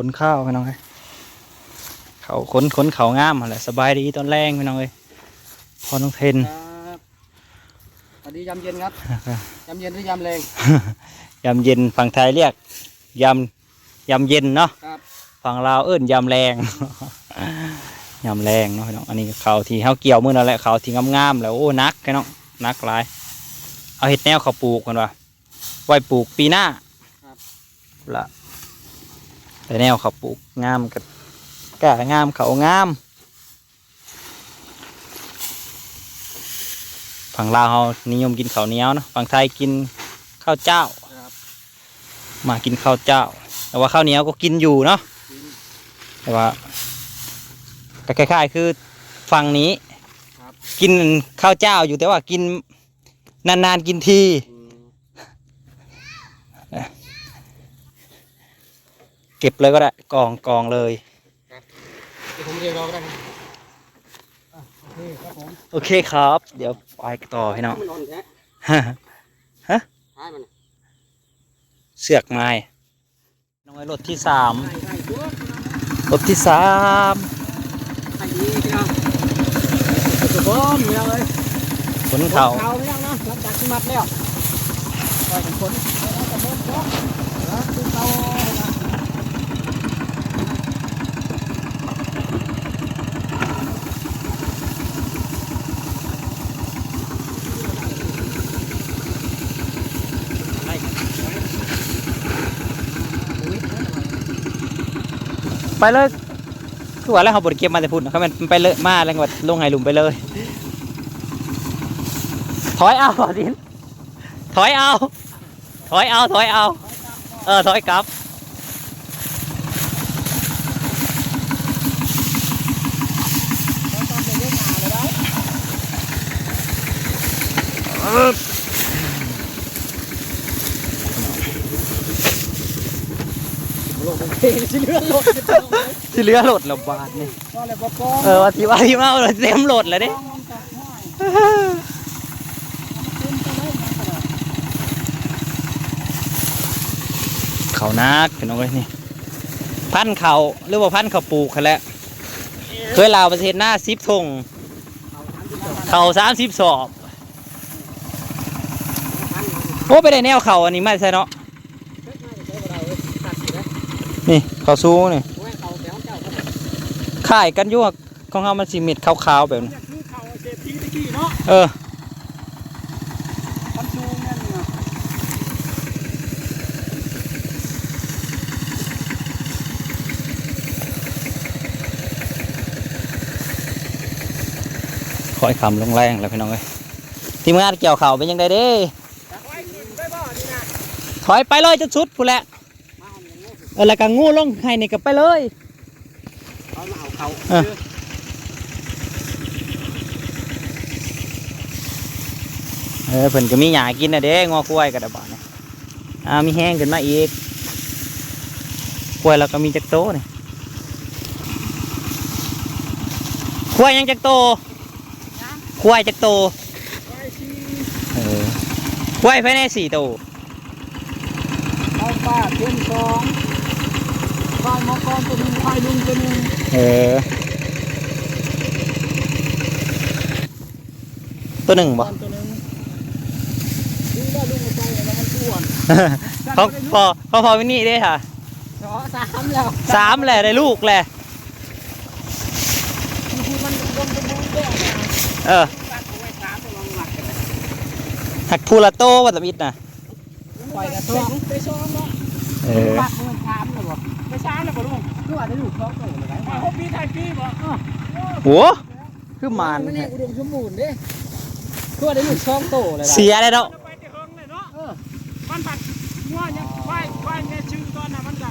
ขนข้าวพี่น้องเอ้ยเขาขนขนเขางามอะไรสบายดีตอนแรงพี่น้องเอ้ยพอน้องเทนครับสวัสดียามเย็นครับยามเย็นหรือยามแรงยามเย็นฝั่งไทยเรียกยามยามเย็นเนาะครับฝั่งลาวเอิ้นยามแรงยามแรงเนาะพี่น้องอันนี้เขาวที่เฮาเกี่ยวมื้อนั่นแหละเขาวที่งามๆแล้วโอ้นักพี่น้องนักหลาย เอาเห็ดแนวเขาปลูกกันว่าไว้ปลูกปีหน้าละ แต่แนวเขาปลูกงามกับกล้างามเขางามฝั่งลาวเขานิยมกินข้าวเหนียวนะฝั่งไทยกินข้าวเจ้า มากินข้าวเจ้า แต่ว่าข้าวเหนียวก็กินอยู่เนาะแต่ว่าก็คล้ายๆคือฝั่งนี้ กินข้าวเจ้าอยู่แต่ว่ากินนานๆกินที อืม เก็บเลยก็ได้กองกองเลยเดี๋ยวผมเรียกเราก็ได้ครับอะโอเคครับผมโอเคครับ เดี๋ยวไปต่อพี่น้องมันอ่อนแท้ฮะท้ายมันเสือกไม้น้องไอ้รถที่สามใช่ใช่ตัวรถที่สามไอ้นี่พี่น้องสุดบอมพี่น้องเลยขนเขาเขาพี่น้องเนาะหลังจากที่มัดแล้วปล่อยเป็นคนเอาแต่บอมบอมเหรอคือเขา ไปเลยคือว่าแล้วเขาบดเก็บมาแต่พุ่นเขามันไปเลยมาแล้วก็ลงไห้หลุมไปเลย ถอยเอาดินถอยเอา ถอยเอาถอยเอา เออถอยกลับ เขาต้องไปเล่นหาเลยได้ลงโอเค สิเลื่อนรถจะต้องเลยที่เหลือโหลดระบาดนี่ก็เลยบอกกองเออว่าที่ว่าที่มาเอาเต็มโหลดเลยเด้กองมันจับห้อยขึ้นไปเลยนะขนาดเขานักเป็นเอาไว้นี่พันเขาหรือว่าพันเขาปลูกกันแหล้วเคยลาวประเทศหน้าซิบทงเขาทำที่นั่นเขาสามสิบสอบโอ้ไปได้แนวเขาอันนี้ไม่ใช่เนาะ เช็คมาจะใช้เวลาเลยตัดอยู่นะ นี่ เขาซูนี่โอ้ยเขาแถวเจ้าเขาข่ายกันอยวกของเขามันสีมิดขาวๆแบบนี้เออคอยคำลงแรงแล้วพี่น้องเอ้ยทีมงานเกี่ยวเข่าเป็นยังไงเด้ถอยไปเลยจนสุดพูแหละ อาอย่างงูเออแล้วก็งูลงให้นี่ก็ไปเลยเอามาเอาเขาเออเออเพิ่นก็มีหยากินนะเด้งอกล้วยกับดะบาเนี่ยอ่ามีแห้งขึ้นมาอีกกล้วยแล้วก็มีจักโตนี่กล้วยยังจักโตกล้วยจักโตไว้ที่เออกล้วยภายในสี่โตเอาป้าเทียนสอง ควายมอกรตัวหนึงควายลุงตัวหนึงเออ ตัวหนึ่งบ่ตอนตัวหนึงดูว่าลุงเอาไปแล้วมันอ้วนเขาพอเขาพอวินี่ได้ค่ะสองสามแล้วสามแหละได้ลูกแหละบางทีมันรวมเป็นมูลแก่นะเออตัดเอาไว้สามตัวลองหลักกันนะหักพูละโตวัตมิดนะปล่อยกระสองไปสองเนาะเออปัก เงินสามเลยบ่ไปสามเลยบ่ลุงคือว่าได้ลูกสองตัวเลยไหมอ่าหกปีไทยปีบ่อ้อโหคือมานมันนี่อุดมสมบูรณ์เด้คือว่าได้ลูกสองตัวเลยล่ะเสียเลยเนาะไปที่เฮิงเลยเนาะเออมันผัดงัวยังควายควายเนี่ยชื่อตอนน่ะมันกั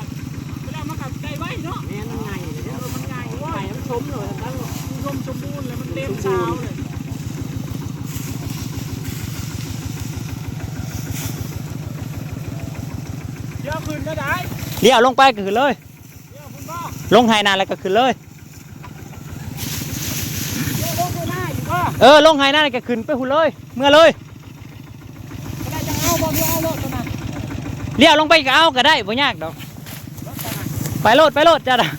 เวลามันกัได้ไว้เนาะแม่มันใหญ่เลยเอเด้ออมันใหญ่ไก่ว่ามันชมเลยทั้งอุดมสมบูรณ์เลยมันเต็มเช้าเลยเดี๋ยวคืนก็ได้ เลี้ยวลงไปก็ขึ้นเลยเดี๋ยวคุณพ่อลงไฮนานแล้วก็ขึ้นเลยเดี๋ยวลงไปหน้าอยู่ก็เออลงไฮนานแล้วก็ขึ้นไปหุ่นเลย เมื่อเลยก็ได้จะเอาบ่เดี๋ยวเอารถตัวนั้นเลี้ยวลงไปก็เอาก็ได้บ่ยากดอกรถตัวนั้นไปโลดไปโลดจ้าดะ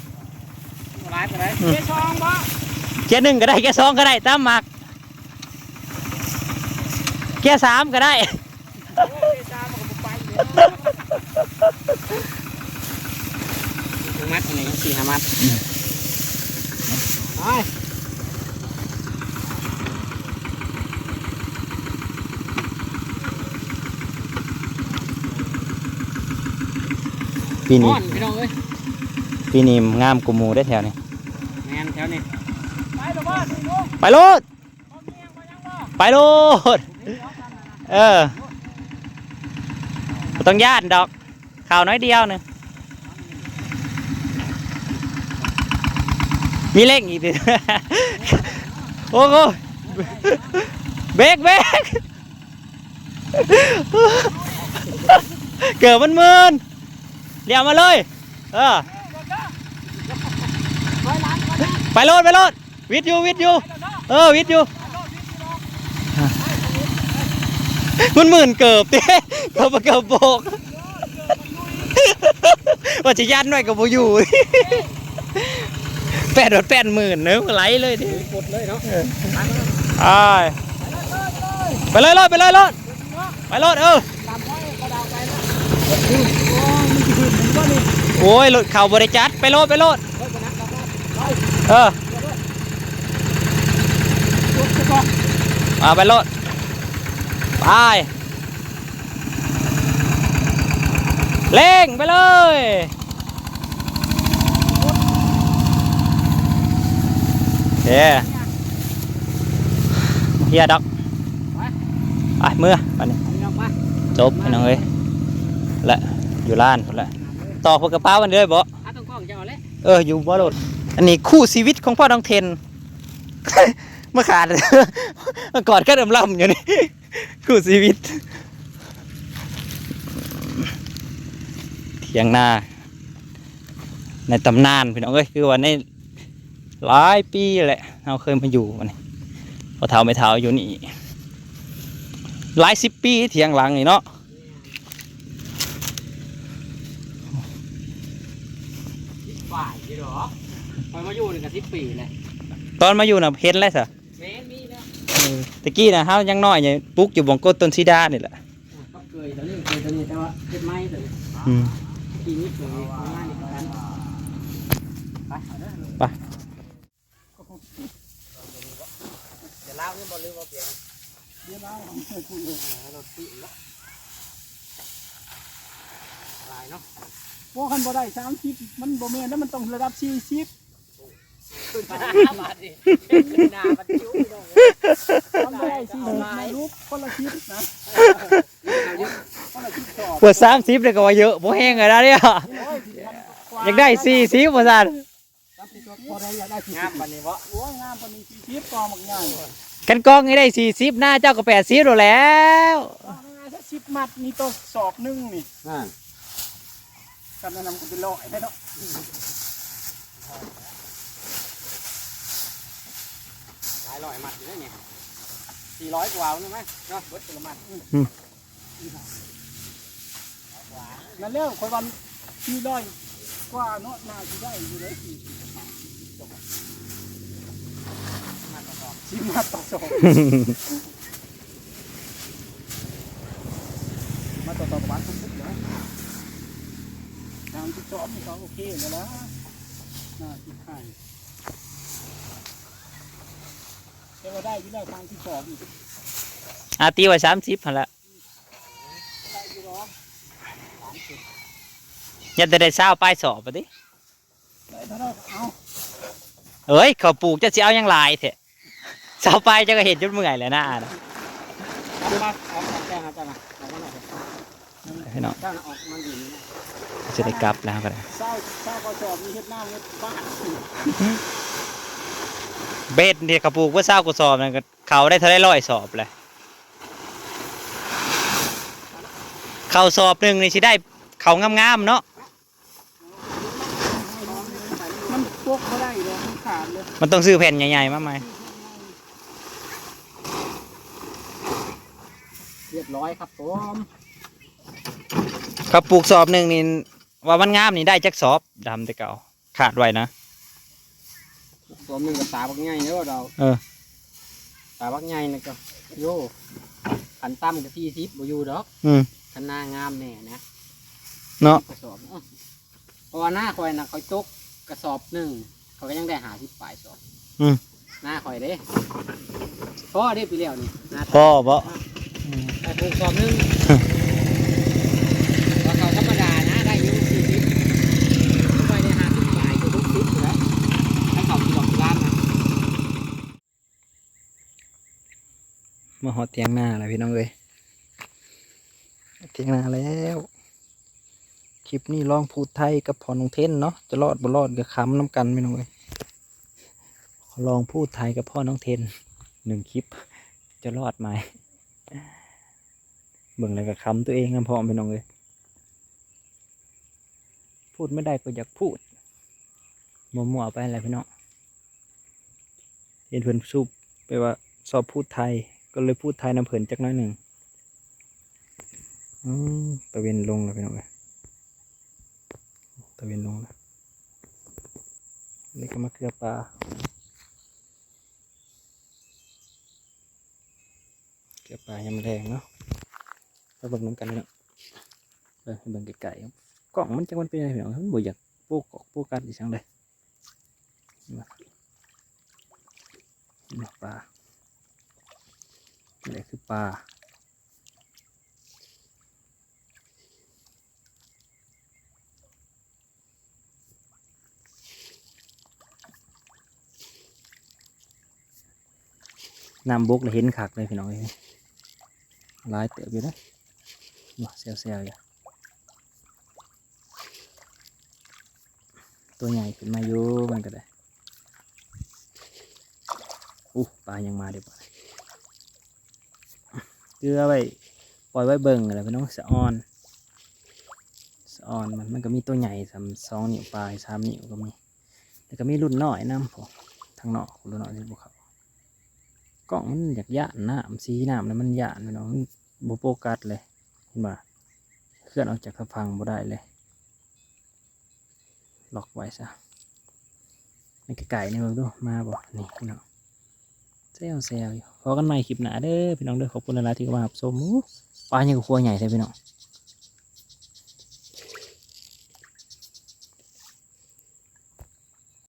ร้ายไปไหนเจ๊ชองบ่เกียร์หนึ่งก็ได้เกียร์สองก็ได้ตามหมักเกียร์สามก็ได้โอ้เจ๊ชามันก็บ่ไปเลย มัดอันนี้ สี่ห้ามัดไปปีนี้อ่อนพี่น้องเอ้ยปีนี้งามกูมูได้แถวนี้แมนแถวนี้ไปเถอะบ้านนี่ลูกไปโลด เอาเมียงไปยังบ่ไปโลดเออบ่ต้องย่านดอกข่าวน้อยเดียวหนึง มีเลขอีกดิโอ้โหเบรกเบรกเกิดมันมืนเดี๋ยวมาเลย เออ ไปโลดไปโลดวิทยูวิทยูเออวิทยูมันหมื่นเกิบเต้เกิบเกิบโบกว่าจะยันหน่อยกับโบอยู่ แปดรถแปดหมื่นเนื้อไหลเลยดิกดเลยเนาะไปไปเลยรถไปเลยรถไปรถเออตามไว้กระดาษไปนะโอ้ยรถเข่าบริจัดไปโลดไปโลดเฮ้ยกระนักกระนักไปเออลุกไปก่อนมาไปโลดไปเร่งไปเลย เฮ้เฮียดอกไปเมื่อไปนี่พี่น้องมาจบพี่น้องเอ้ยและอยู่ร้านพุ่นละต่อพวกกระเป๋ามันเลยบ่อะต้องกล้องจะเอาแล้วเอออยู่บ่โลดอันนี้คู่ชีวิตของพ่อน้องเทนเมื่อขาดเมื่อก่อนก็เดิมล่ำอยู่นี่คู่ชีวิตเถียงนาในตำนานพี่น้องเอ้ยคือว่าใน หลายปีแหละเราเคยมาอยู่มันนี่พอเท้าไม่เท้าอยู่นี่หลายสิบปีเถียงหลังนี่เนาะฝ่ายยี่หรอคอยมาอยู่นี่กับสิบปีเลยตอนมาอยู่น่ะเห็นแล้วสะแมนมีนะตะกี้น่ะเฮายังน้อยอยู่ปลูกอยู่บงก้นต้นซีดานี่แหละก็เคยตอนนี้เคยตอนนี้แต่ว่าเจ็ดไม้แต่อืมกินนิดหน่อยง่ายนิดกันไป ไป จะเล่าเนี่ยบอลลืมบอลเปลี่ยน เดี๋ยวเราเอาไปคุยเลยรถติดแล้วลายเนาะพวกคันบ่ได้สามสิบมันบ่แม่นแล้วมันต้องระดับสี่สิบขึ้นมาบาทดิหน้ามันจิ้วพี่น้องทำบ่ได้สี่สิบนะลูกคนละสิบนะคนละสิบสอบปวดสามสิบเลยก็ว่าเยอะบ่แห้งเลยนะเนี่ยโอ้ยมันอยากได้สี่สิบบ่ซั่นสามสิบพอได้อยากได้สี่งาสิมบปันนี้วะโอ้ยงามปานนี้สี่สิบกองมักง่าย กันกองให้ได้สี่สิบหน้าเจ้าก็แปดสิบแล้วเอาง่ายๆสักสิบมัดนี่ตัวสอบหนึงนี่อ่ากันนำกันเป็นร้อยได้เนาะหลายร้อยมัดอยู่แล้วเนี่ยสี่ร้อยกว่าใช่ไหมเนาะเบิดละมัดนั่นแล้วคอยวันสี่ร้อยกว่าเนาะน่าสิได้อยู่เลยสี่ สิบมัดละสองสิบมัดต่อสองมาต่อต่อประมาณทุกสิบนะทางที่สอบนี่เขาโอเคแล้วนะน่าสิให้แต่ว่าได้ที่ได้ทางที่สอบนี่อาตีไว้สามสิบพันละได้อยู่หรอยันจะได้เศร้าป้ายสอบปะดิได้เท่านั้นเอาเอ้ยเขาปลูกจะสิเอายังหลายเถอะ เศร้าป้ายจะก็เห็นจนเมื่อยแล้วนะอะนะเอามาเอามาแจ้งครับจ้านะเอามาหน่อยพี่น้องเจ้านะออกมันอยู่นี่นะจะได้กลับแล้วก็ได้เศร้าเศร้าก็สอบมีเฮ็ดหน้าเฮ็ดบ้านเบ็ดเนี่ยเขาปลูกว่าเศร้ากูสอบนั่นก็เขาได้เท่าไรร้อยสอบเลยเขาสอบหนึ่งนี่สิได้เขางามๆเนาะมันพวกไม่ได้เลยมันขาดเลยมันต้องซื้อแผ่นใหญ่ๆมาไหม เรียบร้อยครับผมเขาปลูกสอบหนึ่งนี่ว่ามันงามนี่ได้จักสอบดำแต่เก่าขาดไว้นะตัวหนึงกับตาบักใหญ่เด้อเราเออตาบักใหญ่นะก็โย่ขันตั้มกับที่ทิพย์บ่อยู่ดอกอืมขันหน้างามแน่นะเนาะกระสอบเอ้าเพราะว่าหน้าคอยนะคอยตกกระสอบหนึ่งเขาก็ยังได้หาที่ปลายสอบอืมหน้าคอยเด้พ่อได้ปีแล้วนี่หน้าพ่อบ่ ไอ้ปลูกสอบหนึงว่าเขาธรรมดานะได้อยุ่สี่สิบไปได้หาที่ปลายก็ทุกสิบอยู่แล้วถ้าเขาที่ดอกล้านนะมาหอดเตียงหน้าแล้วพี่น้องเอ้ยเตียงหน้าแล้วคลิปนี้ลองพูดไทยกับพอน้องเทนเนาะจะรอดบ่รอดก็ค้ำน้ำกันพี่น้องเอ้ยลองพูดไทยกับพ่อน้องเทนหนึ่งคลิปจะรอดไหม เบิ่งแล้วก็คำตัวเองนะพ่อพี่น้องเอ้ยพูดไม่ได้ก็อยากพูดมั่วๆไปอะไรพี่น้องเห็นเพื่อนซูบไปว่าสอบพูดไทยก็เลยพูดไทยน้ำเผินจักน้อยหนึ่งอืมตะเวนลงแล้วพี่น้องเอ้ยตะเวนลงแล้วนี่ก็มาเกลือปลาเกลือปลายังไม่แรงเนาะ ไปเบิ่งน้ำกันเนาะเออเบิ่งไก่ๆกล่องมันจังมันเป็นอะไรพี่น้องมันบ่อยากปูกอกปูกัดอีสังเลยนี่มาปลานี่คือปลาน้ำบกเลยเห็นคักเลยพี่น้องเอ้ยหลายเติบอยู่นะมา เซลเซลอยู่ตัวใหญ่ขึ้นมาอยู่มันก็ได้อู้ปลายังมาเดี๋ยวเกลือไว้ปล่อยไว้เบิ่งอะไรพี่น้องสะออนสะออนมันมันก็มีตัวใหญ่สามสองนิ้วปลายสามนิ้วก็มีแล้วก็มีรุ่นน้อยน้ำผมทางนอกรุ่นน้อยที่บุเขากล้องมันอยากย่านน้ำสีน้ำแล้วมันยานพี่น้องมันบโปกัสเลย ขึ้นมาเคลื่อนออกจากกระพังบ่ได้เลยล็อกไว้ซะนี่ไก่นี่เบิ่งดูมาบ่นี่พี่น้องเซลเซลอยู่พอกันใหม่คลิปหน้าเด้อพี่น้องเด้อขอบคุณหลายๆที่เข้ามารับชมอู้ปลาอย่ยก็ครัวใหญ่ใช่พี่น้อง